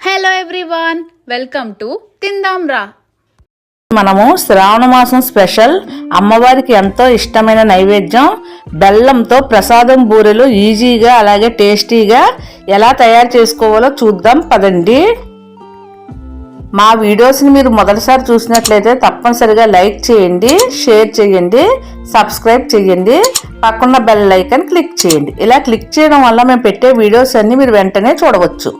Hello everyone welcome to తిందాం రా మనము శ్రావణ మాసం స్పెషల్. అమ్మవారికి ఎంతో ఇష్టమైన నైవేద్యం. బెల్లంతో ప్రసాదం బూరెలు ఈజీగా అలాగే టేస్టీగా ఎలా తయారు చేసుకోవాలో చూద్దాం పదండి. మా వీడియోస్ని మీరు మొదటిసారి చూసినట్లయితే తప్పనిసరిగా లైక్ చేయండి షేర్ చేయండి సబ్స్క్రైబ్ చేయండి పక్కన బెల్ ఐకాన్ క్లిక్ చేయండి. ఇలా క్లిక్ చేయడం వల్ల మేము పెట్టే వీడియోస్ అన్నీ మీరు వెంటనే చూడవచ్చు.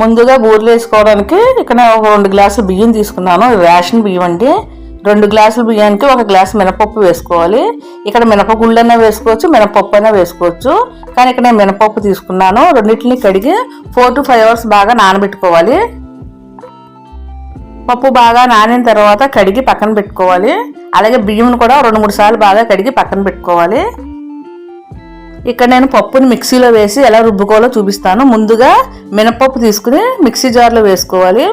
ముందుగా బూరెలు వేసుకోవడానికి ఇక్కడ ఒక రెండు గ్లాసులు బియ్యం తీసుకున్నాను. రేషన్ బియ్యం అండి. రెండు గ్లాసులు బియ్యానికి ఒక గ్లాసు మినపప్పు వేసుకోవాలి. ఇక్కడ మినపగుళ్ళు అయినా వేసుకోవచ్చు మినపప్పు అయినా వేసుకోవచ్చు. కానీ ఇక్కడ నేను మినపప్పు తీసుకున్నాను. రెండింటిని కడిగి ఫోర్ టు ఫైవ్ అవర్స్ బాగా నానబెట్టుకోవాలి. పప్పు బాగా నానిన తర్వాత కడిగి పక్కన పెట్టుకోవాలి. అలాగే బియ్యం కూడా రెండు మూడు సార్లు బాగా కడిగి పక్కన పెట్టుకోవాలి. ఇక్కడ నేను పప్పుని మిక్సీలో వేసి ఎలా రుబ్బుకోవాలో చూపిస్తాను. ముందుగా మినపప్పు తీసుకుని మిక్సీ జార్లో వేసుకోవాలి.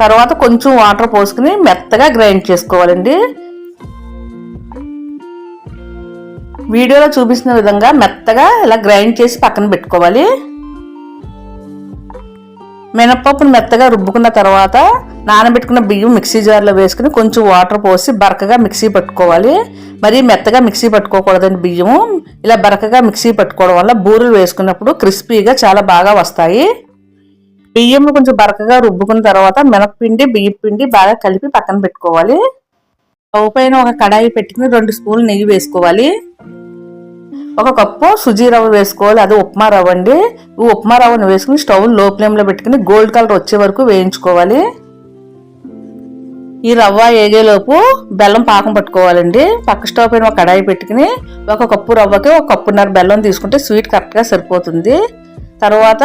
తర్వాత కొంచెం వాటర్ పోసుకుని మెత్తగా గ్రైండ్ చేసుకోవాలండి. వీడియోలో చూపిస్తున్న విధంగా మెత్తగా ఇలా గ్రైండ్ చేసి పక్కన పెట్టుకోవాలి. మినపప్పును మెత్తగా రుబ్బుకున్న తర్వాత నానబెట్టుకున్న బియ్యం మిక్సీ జార్లో వేసుకుని కొంచెం వాటర్ పోసి బరకగా మిక్సీ పట్టుకోవాలి. మరి మెత్తగా మిక్సీ పట్టుకోకూడదండి బియ్యము. ఇలా బరకగా మిక్సీ పట్టుకోవడం వల్ల బూరెలు వేసుకున్నప్పుడు క్రిస్పీగా చాలా బాగా వస్తాయి. బియ్యం కొంచెం బరకగా రుబ్బుకున్న తర్వాత మినప్పిండి బియ్యం పిండి బాగా కలిపి పక్కన పెట్టుకోవాలి. పైన ఒక కడాయి పెట్టుకుని రెండు స్పూన్లు నెయ్యి వేసుకోవాలి. ఒక కప్పు సుజీ రవ్వ వేసుకోవాలి అది ఉప్మా రవ్వ అండి ఈ ఉప్మా రవ్వను వేసుకుని స్టవ్లో ఫ్లేమ్లో పెట్టుకుని గోల్డ్ కలర్ వచ్చే వరకు వేయించుకోవాలి. ఈ రవ్వ ఏగేలోపు బెల్లం పాకం పట్టుకోవాలండి. పక్క స్టవ్ పైన ఒక కడాయి పెట్టుకుని ఒక కప్పు రవ్వకి ఒక కప్పున్నర బెల్లం తీసుకుంటే స్వీట్ కరెక్ట్గా సరిపోతుంది. తర్వాత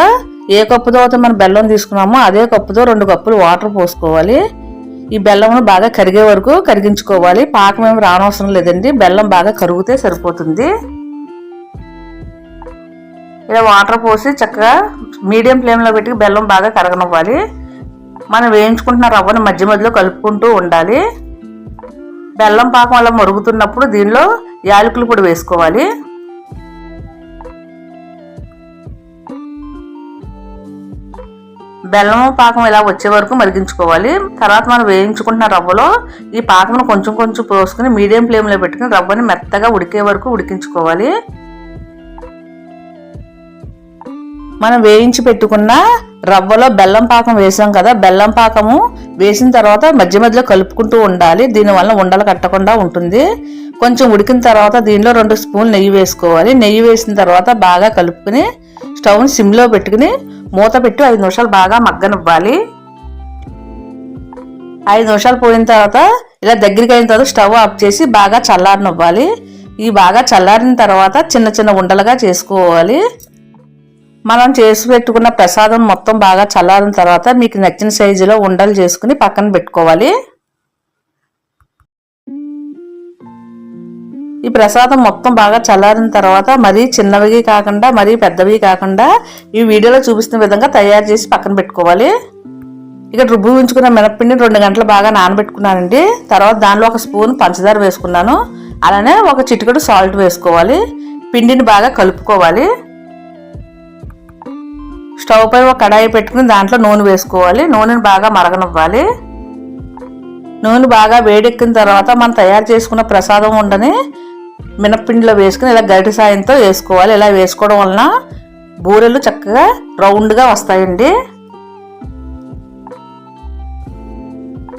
ఏ కప్పుతో అయితే మనం బెల్లం తీసుకున్నామో అదే కప్పుతో రెండు కప్పులు వాటర్ పోసుకోవాలి. ఈ బెల్లంను బాగా కరిగే వరకు కరిగించుకోవాలి. పాకం ఏమి రానవసరం లేదండి. బెల్లం బాగా కరిగితే సరిపోతుంది. ఇలా వాటర్ పోసి చక్కగా మీడియం ఫ్లేమ్లో పెట్టి బెల్లం బాగా కరగనివ్వాలి. మనం వేయించుకుంటున్న రవ్వను మధ్య మధ్యలో కలుపుకుంటూ ఉండాలి. బెల్లం పాకం అలా మరుగుతున్నప్పుడు దీనిలో యాలకుల పొడి వేసుకోవాలి. బెల్లం పాకం ఇలా వచ్చే వరకు మరిగించుకోవాలి. తర్వాత మనం వేయించుకుంటున్న రవ్వలో ఈ పాకం కొంచెం కొంచెం పోసుకుని మీడియం ఫ్లేమ్లో పెట్టుకుని రవ్వని మెత్తగా ఉడికే వరకు ఉడికించుకోవాలి. మనం వేయించి పెట్టుకున్న రవ్వలో బెల్లం పాకం వేసాం కదా బెల్లం పాకము వేసిన తర్వాత మధ్య మధ్యలో కలుపుకుంటూ ఉండాలి. దీనివల్ల ఉండలు కట్టకుండా ఉంటుంది. కొంచెం ఉడికిన తర్వాత దీనిలో రెండు స్పూన్లు నెయ్యి వేసుకోవాలి. నెయ్యి వేసిన తర్వాత బాగా కలుపుకుని స్టవ్ని సిమ్లో పెట్టుకుని మూత పెట్టి ఐదు నిమిషాలు బాగా మగ్గనివ్వాలి. ఐదు నిమిషాలు పోయిన తర్వాత ఇలా దగ్గరికి అయిన తర్వాత స్టవ్ ఆఫ్ చేసి బాగా చల్లారనివ్వాలి. ఈ బాగా చల్లారిన తర్వాత చిన్న చిన్న ఉండలుగా చేసుకోవాలి. మనం చేసి పెట్టుకున్న ప్రసాదం మొత్తం బాగా చల్లారిన తర్వాత మీకు నచ్చిన సైజులో ఉండలు చేసుకుని పక్కన పెట్టుకోవాలి. ఈ ప్రసాదం మొత్తం బాగా చల్లారిన తర్వాత మరీ చిన్నవి కాకుండా మరీ పెద్దవి కాకుండా ఈ వీడియోలో చూపిస్తున్న విధంగా తయారు చేసి పక్కన పెట్టుకోవాలి. ఇక రుబ్బు ఉంచుకున్న మినప్పిండి రెండు గంటలు బాగా నానబెట్టుకున్నానండి. తర్వాత దానిలో ఒక స్పూన్ పంచదార వేసుకున్నాను. అలానే ఒక చిటికెడు సాల్ట్ వేసుకోవాలి. పిండిని బాగా కలుపుకోవాలి. స్టవ్ పై ఒక కడాయి పెట్టుకుని దాంట్లో నూనె వేసుకోవాలి. నూనెని బాగా మరగనివ్వాలి. నూనె బాగా వేడెక్కిన తర్వాత మనం తయారు చేసుకున్న ప్రసాదం ఉండని మినప్పిండిలో వేసుకుని ఇలా గరిటి సాయంతో వేసుకోవాలి. ఇలా వేసుకోవడం వలన బూరెలు చక్కగా రౌండ్గా వస్తాయండి.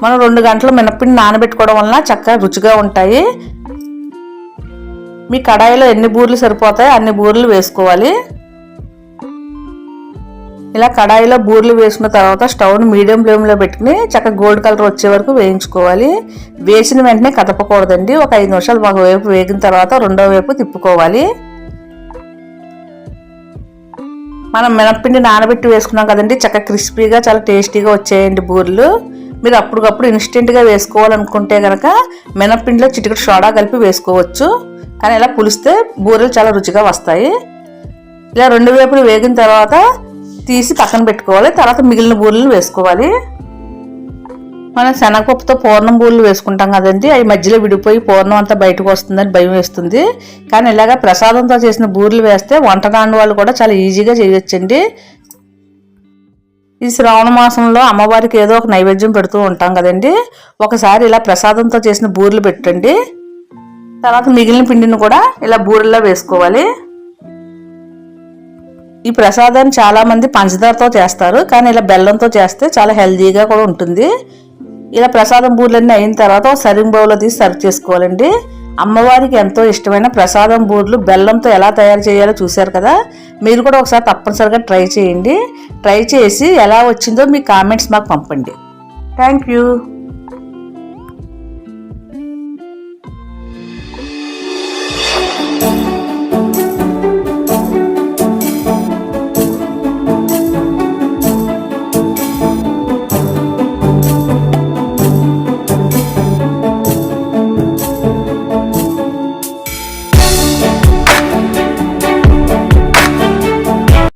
మనం రెండు గంటలు మినప్పిండి నానబెట్టుకోవడం వలన చక్కగా రుచిగా ఉంటాయి. మీ కడాయిలో ఎన్ని బూరెలు సరిపోతాయో అన్ని బూరెలు వేసుకోవాలి. ఇలా కడాయిలో బూర్లు వేసుకున్న తర్వాత స్టవ్ని మీడియం ఫ్లేమ్లో పెట్టుకుని చక్కగా గోల్డ్ కలర్ వచ్చే వరకు వేయించుకోవాలి. వేసిన వెంటనే కదపకూడదండి. ఒక ఐదు నిమిషాలు ఒక వైపు వేగిన తర్వాత రెండో వైపు తిప్పుకోవాలి. మనం మినప్పిండి నానబెట్టి వేసుకున్నాం కదండి. చక్కగా క్రిస్పీగా చాలా టేస్టీగా వచ్చాయండి బూరెలు. మీరు అప్పటికప్పుడు ఇన్స్టెంట్గా వేసుకోవాలనుకుంటే కనుక మినప్పిండిలో చిటికటి సోడా కలిపి వేసుకోవచ్చు. కానీ ఇలా పులిస్తే బూరెలు చాలా రుచిగా వస్తాయి. ఇలా రెండు వైపులు వేగిన తర్వాత తీసి పక్కన పెట్టుకోవాలి. తర్వాత మిగిలిన బూరెలు వేసుకోవాలి. మనం శనగపప్పుతో పూర్ణం బూరెలు వేసుకుంటాం కదండి. అవి మధ్యలో విడిపోయి పూర్ణం అంతా బయటకు వస్తుందని భయం వేస్తుంది. కానీ ఇలాగా ప్రసాదంతో చేసిన బూరెలు వేస్తే వంట రాని వాళ్ళు కూడా చాలా ఈజీగా చేయొచ్చండి. ఈ శ్రావణ మాసంలో అమ్మవారికి ఏదో ఒక నైవేద్యం పెడుతూ ఉంటాం కదండి. ఒకసారి ఇలా ప్రసాదంతో చేసిన బూరెలు పెట్టండి. తర్వాత మిగిలిన పిండిని కూడా ఇలా బూరెల్లో వేసుకోవాలి. ఈ ప్రసాదాన్ని చాలామంది పంచదారతో చేస్తారు కానీ ఇలా బెల్లంతో చేస్తే చాలా హెల్దీగా కూడా ఉంటుంది. ఇలా ప్రసాదం బూర్లన్నీ అయిన తర్వాత సరింగ్ బౌల్లో తీసి సర్వ్ చేసుకోవాలండి. అమ్మవారికి ఎంతో ఇష్టమైన ప్రసాదం బూరెలు బెల్లంతో ఎలా తయారు చేయాలో చూశారు కదా? మీరు కూడా ఒకసారి తప్పనిసరిగా ట్రై చేయండి. ట్రై చేసి ఎలా వచ్చిందో మీ కామెంట్స్ మాకు పంపండి. Thank you.